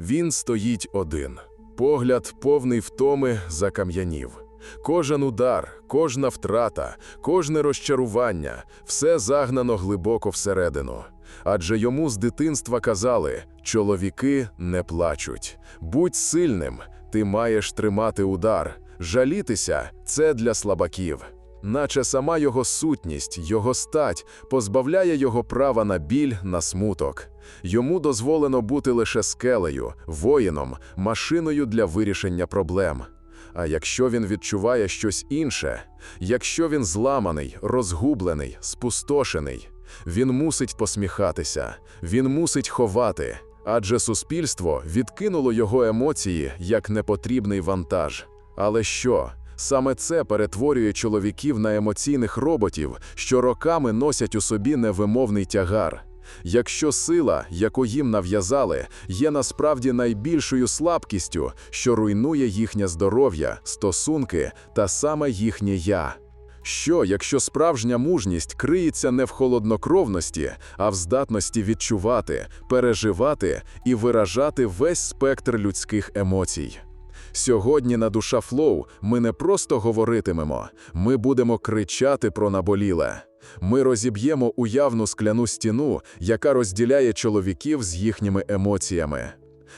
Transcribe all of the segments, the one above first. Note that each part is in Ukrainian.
Він стоїть один. Погляд повний втоми закам'янів. Кожен удар, кожна втрата, кожне розчарування все загнано глибоко всередину. Адже йому з дитинства казали: чоловіки не плачуть. Будь сильним, ти маєш тримати удар. Жалітися це для слабаків. Наче сама його сутність, його стать позбавляє його права на біль, на смуток. Йому дозволено бути лише скелею, воїном, машиною для вирішення проблем. А якщо він відчуває щось інше, якщо він зламаний, розгублений, спустошений, він мусить посміхатися, він мусить ховати, адже суспільство відкинуло його емоції як непотрібний вантаж. Але що? Саме це перетворює чоловіків на емоційних роботів, що роками носять у собі невимовний тягар. Якщо сила, яку їм нав'язали, є насправді найбільшою слабкістю, що руйнує їхнє здоров'я, стосунки та саме їхнє я. Що, якщо справжня мужність криється не в холоднокровності, а в здатності відчувати, переживати і виражати весь спектр людських емоцій? Сьогодні на душа Флоу ми не просто говоритимемо, ми будемо кричати про наболіле. Ми розіб'ємо уявну скляну стіну, яка розділяє чоловіків з їхніми емоціями.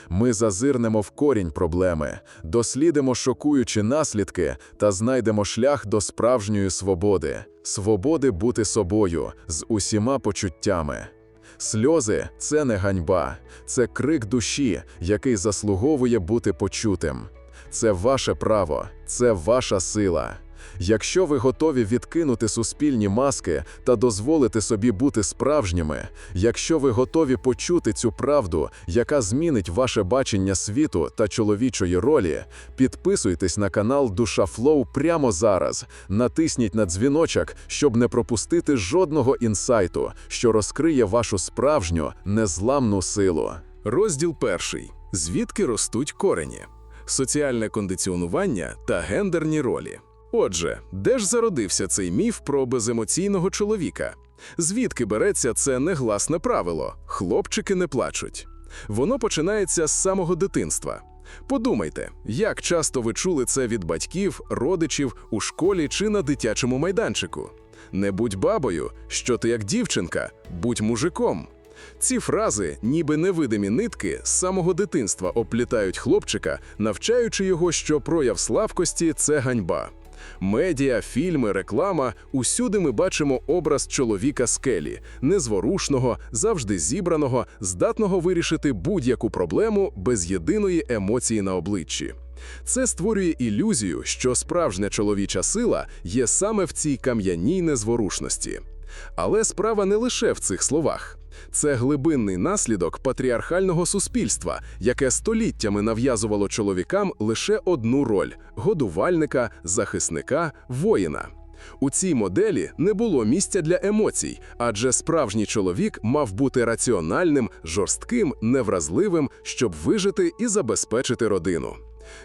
Ми зазирнемо в корінь проблеми, дослідимо шокуючі наслідки та знайдемо шлях до справжньої свободи, свободи бути собою з усіма почуттями. Сльози це не ганьба, це крик душі, який заслуговує бути почутим. Це ваше право, це ваша сила. Якщо ви готові відкинути суспільні маски та дозволити собі бути справжніми, якщо ви готові почути цю правду, яка змінить ваше бачення світу та чоловічої ролі, підписуйтесь на канал Душа Флоу прямо зараз, натисніть на дзвіночок, щоб не пропустити жодного інсайту, що розкриє вашу справжню незламну силу. Розділ перший: звідки ростуть корені, соціальне кондиціонування та гендерні ролі. Отже, де ж зародився цей міф про беземоційного чоловіка? Звідки береться це негласне правило хлопчики не плачуть? Воно починається з самого дитинства. Подумайте, як часто ви чули це від батьків, родичів у школі чи на дитячому майданчику. Не будь бабою, що ти як дівчинка, будь мужиком. Ці фрази, ніби невидимі нитки, з самого дитинства оплітають хлопчика, навчаючи його, що прояв слабкості це ганьба. Медіа, фільми, реклама усюди ми бачимо образ чоловіка скелі, незворушного, завжди зібраного, здатного вирішити будь-яку проблему без єдиної емоції на обличчі. Це створює ілюзію, що справжня чоловіча сила є саме в цій кам'яній незворушності. Але справа не лише в цих словах. Це глибинний наслідок патріархального суспільства, яке століттями нав'язувало чоловікам лише одну роль годувальника, захисника, воїна. У цій моделі не було місця для емоцій, адже справжній чоловік мав бути раціональним, жорстким, невразливим, щоб вижити і забезпечити родину.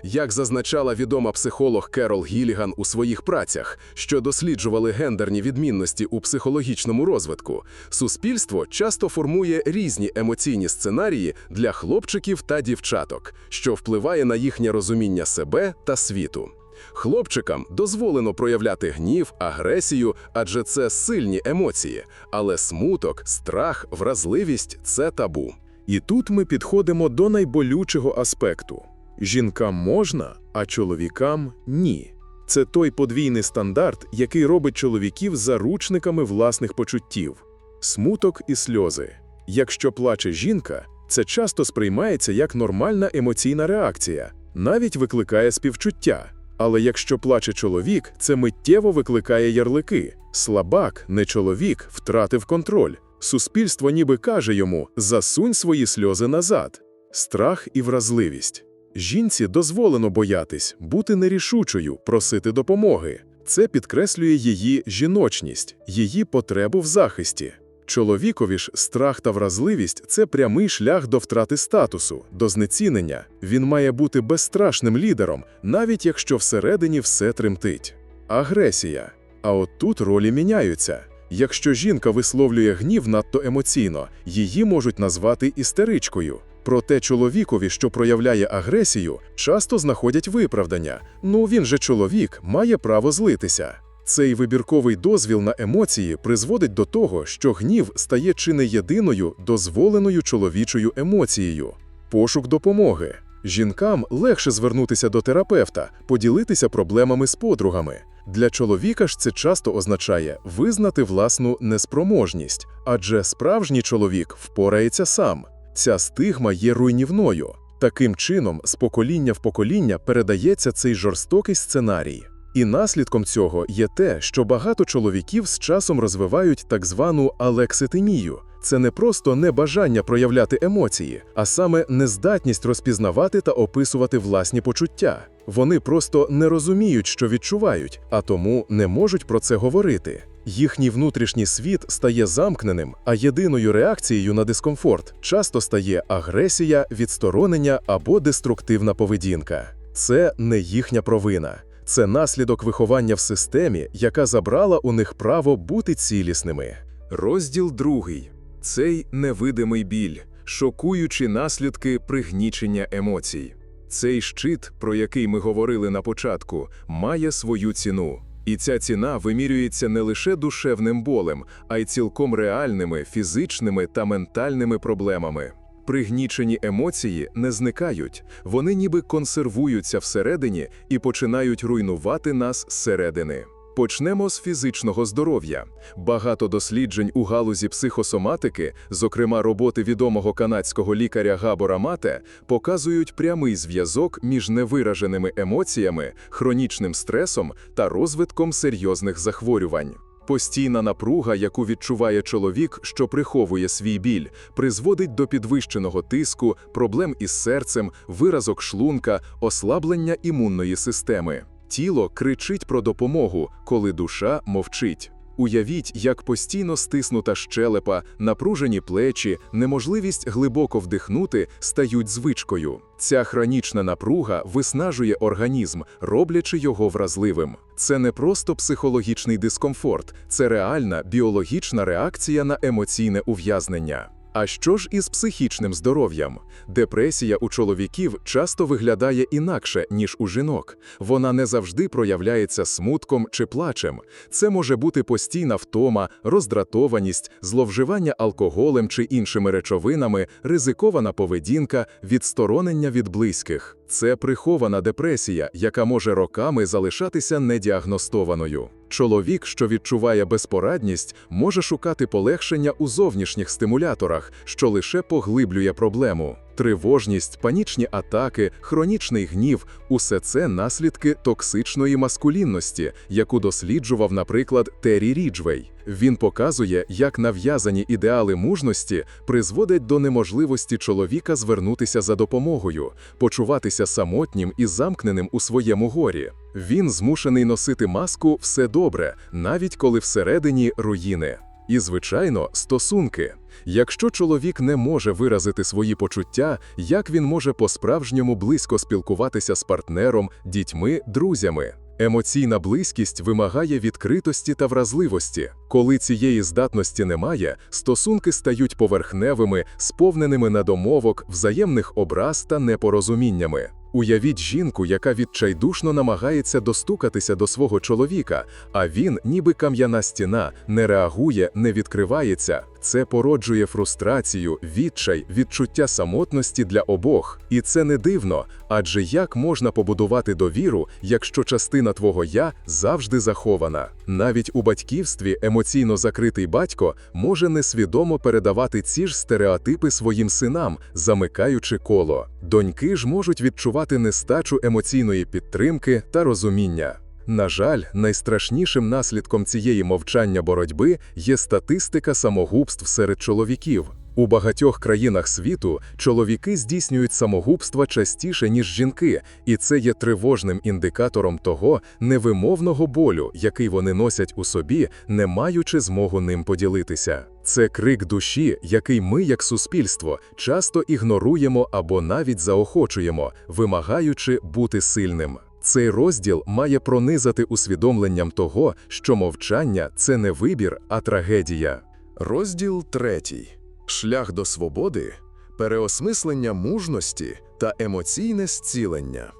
Як зазначала відома психолог Керол Гіліган у своїх працях, що досліджували гендерні відмінності у психологічному розвитку, суспільство часто формує різні емоційні сценарії для хлопчиків та дівчаток, що впливає на їхнє розуміння себе та світу. Хлопчикам дозволено проявляти гнів, агресію, адже це сильні емоції, але смуток, страх, вразливість це табу. І тут ми підходимо до найболючого аспекту: жінкам можна, а чоловікам ні. Це той подвійний стандарт, який робить чоловіків заручниками власних почуттів, смуток і сльози. Якщо плаче жінка, це часто сприймається як нормальна емоційна реакція, навіть викликає співчуття. Але якщо плаче чоловік, це миттєво викликає ярлики. Слабак, не чоловік, втратив контроль. Суспільство ніби каже йому: засунь свої сльози назад. Страх і вразливість. Жінці дозволено боятись, бути нерішучою, просити допомоги. Це підкреслює її жіночність, її потребу в захисті. Чоловікові ж страх та вразливість це прямий шлях до втрати статусу, до знецінення. Він має бути безстрашним лідером, навіть якщо всередині все тремтить. Агресія. А от тут ролі міняються. Якщо жінка висловлює гнів надто емоційно, її можуть назвати істеричкою. Проте чоловікові, що проявляє агресію, часто знаходять виправдання. Ну він же чоловік, має право злитися. Цей вибірковий дозвіл на емоції призводить до того, що гнів стає чи не єдиною дозволеною чоловічою емоцією. Пошук допомоги. Жінкам легше звернутися до терапевта, поділитися проблемами з подругами. Для чоловіка ж це часто означає визнати власну неспроможність, адже справжній чоловік впорається сам. Ця стигма є руйнівною. Таким чином, з покоління в покоління передається цей жорстокий сценарій. І наслідком цього є те, що багато чоловіків з часом розвивають так звану алекситимію. Це не просто небажання проявляти емоції, а саме нездатність розпізнавати та описувати власні почуття. Вони просто не розуміють, що відчувають, а тому не можуть про це говорити. Їхній внутрішній світ стає замкненим, а єдиною реакцією на дискомфорт часто стає агресія, відсторонення або деструктивна поведінка. Це не їхня провина. Це наслідок виховання в системі, яка забрала у них право бути цілісними. Розділ другий. Цей невидимий біль, шокуючі наслідки пригнічення емоцій. Цей щит, про який ми говорили на початку, має свою ціну. І ця ціна вимірюється не лише душевним болем, а й цілком реальними фізичними та ментальними проблемами. Пригнічені емоції не зникають, вони ніби консервуються всередині і починають руйнувати нас зсередини. Почнемо з фізичного здоров'я. Багато досліджень у галузі психосоматики, зокрема роботи відомого канадського лікаря Габора Мате, показують прямий зв'язок між невираженими емоціями, хронічним стресом та розвитком серйозних захворювань. Постійна напруга, яку відчуває чоловік, що приховує свій біль, призводить до підвищеного тиску, проблем із серцем, виразок шлунка, ослаблення імунної системи. Тіло кричить про допомогу, коли душа мовчить. Уявіть, як постійно стиснута щелепа, напружені плечі, неможливість глибоко вдихнути стають звичкою. Ця хронічна напруга виснажує організм, роблячи його вразливим. Це не просто психологічний дискомфорт, це реальна біологічна реакція на емоційне ув'язнення. А що ж із психічним здоров'ям? Депресія у чоловіків часто виглядає інакше, ніж у жінок. Вона не завжди проявляється смутком чи плачем. Це може бути постійна втома, роздратованість, зловживання алкоголем чи іншими речовинами, ризикована поведінка, відсторонення від близьких. Це прихована депресія, яка може роками залишатися недіагностованою. Чоловік, що відчуває безпорадність, може шукати полегшення у зовнішніх стимуляторах, що лише поглиблює проблему. Тривожність, панічні атаки, хронічний гнів усе це наслідки токсичної маскулінності, яку досліджував, наприклад, Террі Ріджвей. Він показує, як нав'язані ідеали мужності призводять до неможливості чоловіка звернутися за допомогою, почуватися самотнім і замкненим у своєму горі. Він змушений носити маску все добре, навіть коли всередині руїни. І, звичайно, стосунки. Якщо чоловік не може виразити свої почуття, як він може по-справжньому близько спілкуватися з партнером, дітьми, друзями? Емоційна близькість вимагає відкритості та вразливості. Коли цієї здатності немає, стосунки стають поверхневими, сповненими недомовок, взаємних образ та непорозуміннями. Уявіть жінку, яка відчайдушно намагається достукатися до свого чоловіка, а він, ніби кам'яна стіна, не реагує, не відкривається. Це породжує фрустрацію, відчай, відчуття самотності для обох. І це не дивно, адже як можна побудувати довіру, якщо частина твого я завжди захована? Навіть у батьківстві емоційно закритий батько може несвідомо передавати ці ж стереотипи своїм синам, замикаючи коло. Доньки ж можуть відчувати нестачу емоційної підтримки та розуміння. На жаль, найстрашнішим наслідком цієї мовчання боротьби є статистика самогубств серед чоловіків. У багатьох країнах світу чоловіки здійснюють самогубства частіше, ніж жінки, і це є тривожним індикатором того невимовного болю, який вони носять у собі, не маючи змогу ним поділитися. Це крик душі, який ми, як суспільство, часто ігноруємо або навіть заохочуємо, вимагаючи бути сильним. Цей розділ має пронизати усвідомленням того, що мовчання це не вибір, а трагедія. Розділ третій. Шлях до свободи переосмислення мужності та емоційне зцілення.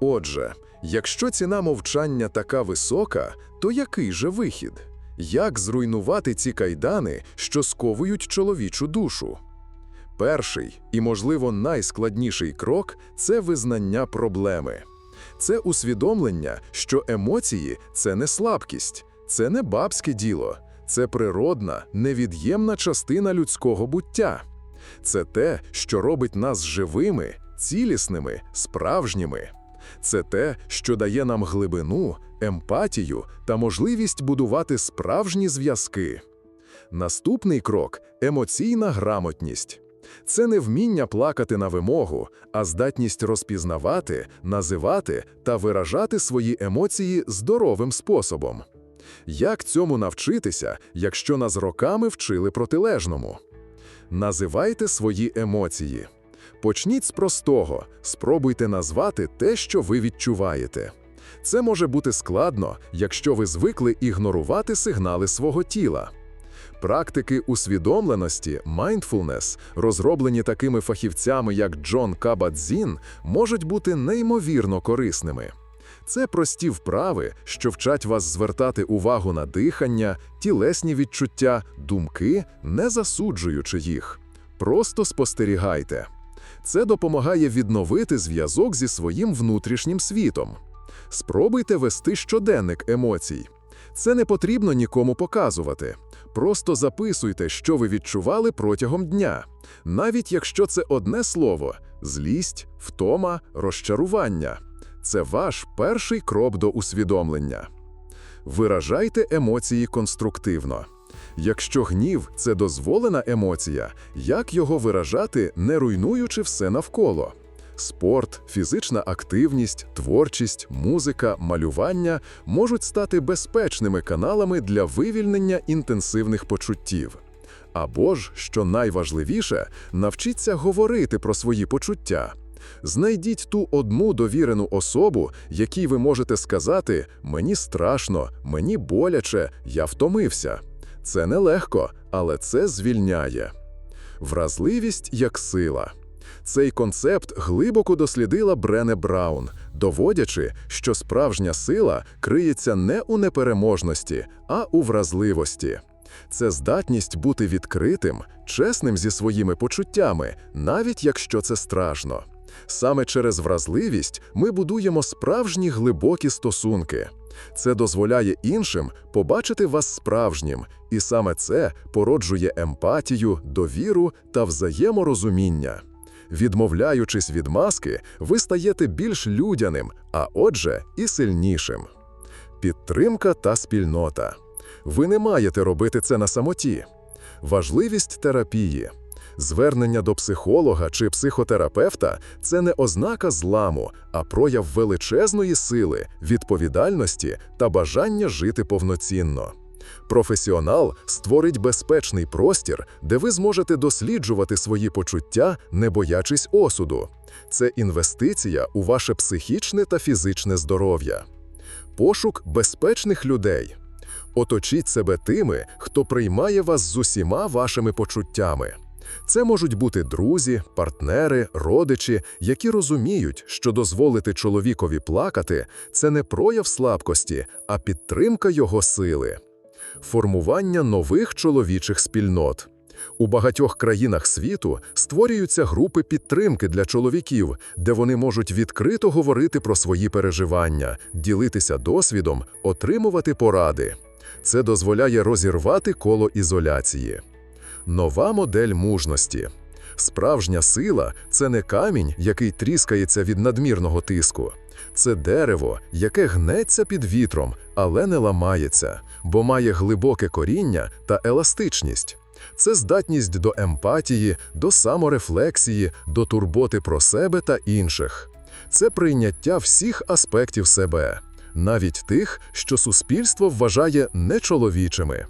Отже, якщо ціна мовчання така висока, то який же вихід? Як зруйнувати ці кайдани, що сковують чоловічу душу? Перший і, можливо, найскладніший крок це визнання проблеми. Це усвідомлення, що емоції це не слабкість, це не бабське діло, це природна, невід'ємна частина людського буття. Це те, що робить нас живими, цілісними, справжніми. Це те, що дає нам глибину, емпатію та можливість будувати справжні зв'язки. Наступний крок емоційна грамотність. Це не вміння плакати на вимогу, а здатність розпізнавати, називати та виражати свої емоції здоровим способом. Як цьому навчитися, якщо нас роками вчили протилежному? Називайте свої емоції. Почніть з простого, спробуйте назвати те, що ви відчуваєте. Це може бути складно, якщо ви звикли ігнорувати сигнали свого тіла. Практики усвідомленості mindfulness, розроблені такими фахівцями, як Джон Кабадзін, можуть бути неймовірно корисними. Це прості вправи, що вчать вас звертати увагу на дихання, тілесні відчуття, думки, не засуджуючи їх. Просто спостерігайте. Це допомагає відновити зв'язок зі своїм внутрішнім світом. Спробуйте вести щоденник емоцій. Це не потрібно нікому показувати. Просто записуйте, що ви відчували протягом дня, навіть якщо це одне слово злість, втома, розчарування. Це ваш перший крок до усвідомлення. Виражайте емоції конструктивно. Якщо гнів це дозволена емоція, як його виражати, не руйнуючи все навколо? Спорт, фізична активність, творчість, музика, малювання можуть стати безпечними каналами для вивільнення інтенсивних почуттів. Або ж, що найважливіше, навчіться говорити про свої почуття. Знайдіть ту одну довірену особу, якій ви можете сказати «мені страшно, мені боляче, я втомився». Це нелегко, але це звільняє. Вразливість як сила. Цей концепт глибоко дослідила Брене Браун, доводячи, що справжня сила криється не у непереможності, а у вразливості. Це здатність бути відкритим, чесним зі своїми почуттями, навіть якщо це страшно. Саме через вразливість ми будуємо справжні глибокі стосунки. Це дозволяє іншим побачити вас справжнім, і саме це породжує емпатію, довіру та взаєморозуміння. Відмовляючись від маски, ви стаєте більш людяним, а отже, і сильнішим. Підтримка та спільнота. Ви не маєте робити це на самоті. Важливість терапії. Звернення до психолога чи психотерапевта це не ознака зламу, а прояв величезної сили, відповідальності та бажання жити повноцінно. Професіонал створить безпечний простір, де ви зможете досліджувати свої почуття, не боячись осуду. Це інвестиція у ваше психічне та фізичне здоров'я. Пошук безпечних людей. Оточіть себе тими, хто приймає вас з усіма вашими почуттями. Це можуть бути друзі, партнери, родичі, які розуміють, що дозволити чоловікові плакати це не прояв слабкості, а підтримка його сили. Формування нових чоловічих спільнот. У багатьох країнах світу створюються групи підтримки для чоловіків, де вони можуть відкрито говорити про свої переживання, ділитися досвідом, отримувати поради. Це дозволяє розірвати коло ізоляції. Нова модель мужності. Справжня сила це не камінь, який тріскається від надмірного тиску. Це дерево, яке гнеться під вітром, але не ламається, бо має глибоке коріння та еластичність. Це здатність до емпатії, до саморефлексії, до турботи про себе та інших. Це прийняття всіх аспектів себе, навіть тих, що суспільство вважає нечоловічими.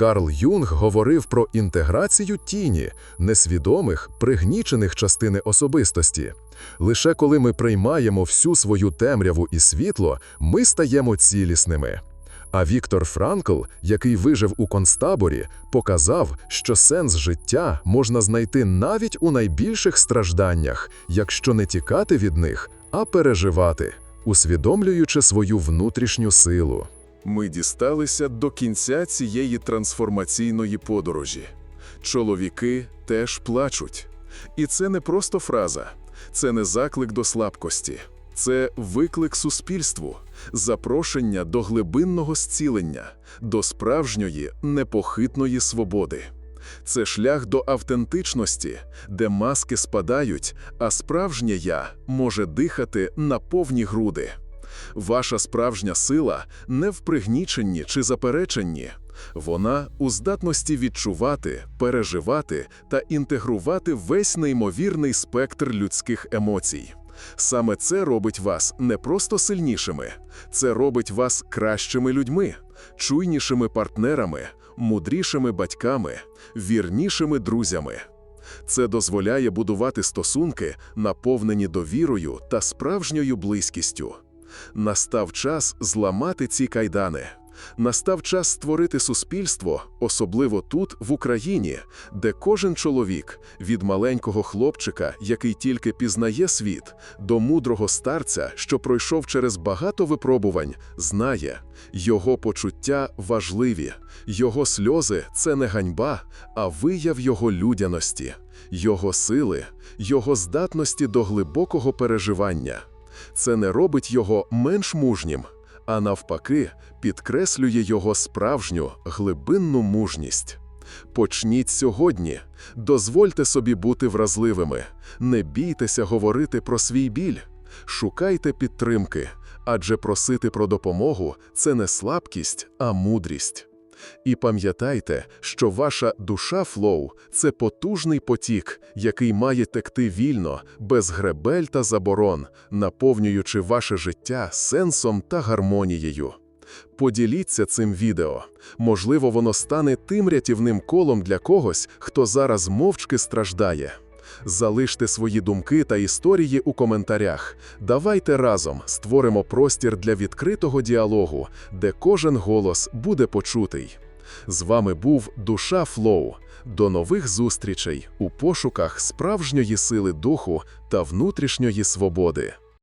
Карл Юнг говорив про інтеграцію тіні, несвідомих, пригнічених частини особистості. Лише коли ми приймаємо всю свою темряву і світло, ми стаємо цілісними. А Віктор Франкл, який вижив у концтаборі, показав, що сенс життя можна знайти навіть у найбільших стражданнях, якщо не тікати від них, а переживати, усвідомлюючи свою внутрішню силу. Ми дісталися до кінця цієї трансформаційної подорожі. Чоловіки теж плачуть. І це не просто фраза, це не заклик до слабкості, це виклик суспільству, запрошення до глибинного зцілення, до справжньої непохитної свободи. Це шлях до автентичності, де маски спадають, а справжнє я може дихати на повні груди. Ваша справжня сила не в пригніченні чи запереченні. Вона у здатності відчувати, переживати та інтегрувати весь неймовірний спектр людських емоцій. Саме це робить вас не просто сильнішими, це робить вас кращими людьми, чуйнішими партнерами, мудрішими батьками, вірнішими друзями. Це дозволяє будувати стосунки, наповнені довірою та справжньою близькістю. Настав час зламати ці кайдани. Настав час створити суспільство, особливо тут, в Україні, де кожен чоловік, від маленького хлопчика, який тільки пізнає світ, до мудрого старця, що пройшов через багато випробувань, знає, його почуття важливі, його сльози це не ганьба, а вияв його людяності, його сили, його здатності до глибокого переживання. Це не робить його менш мужнім, а навпаки, підкреслює його справжню глибинну мужність. Почніть сьогодні, дозвольте собі бути вразливими, не бійтеся говорити про свій біль, шукайте підтримки, адже просити про допомогу це не слабкість, а мудрість. І пам'ятайте, що ваша душа флоу це потужний потік, який має текти вільно, без гребель та заборон, наповнюючи ваше життя сенсом та гармонією. Поділіться цим відео. Можливо, воно стане тим рятівним колом для когось, хто зараз мовчки страждає. Залиште свої думки та історії у коментарях. Давайте разом створимо простір для відкритого діалогу, де кожен голос буде почутий. З вами був Душа Флоу. До нових зустрічей у пошуках справжньої сили духу та внутрішньої свободи.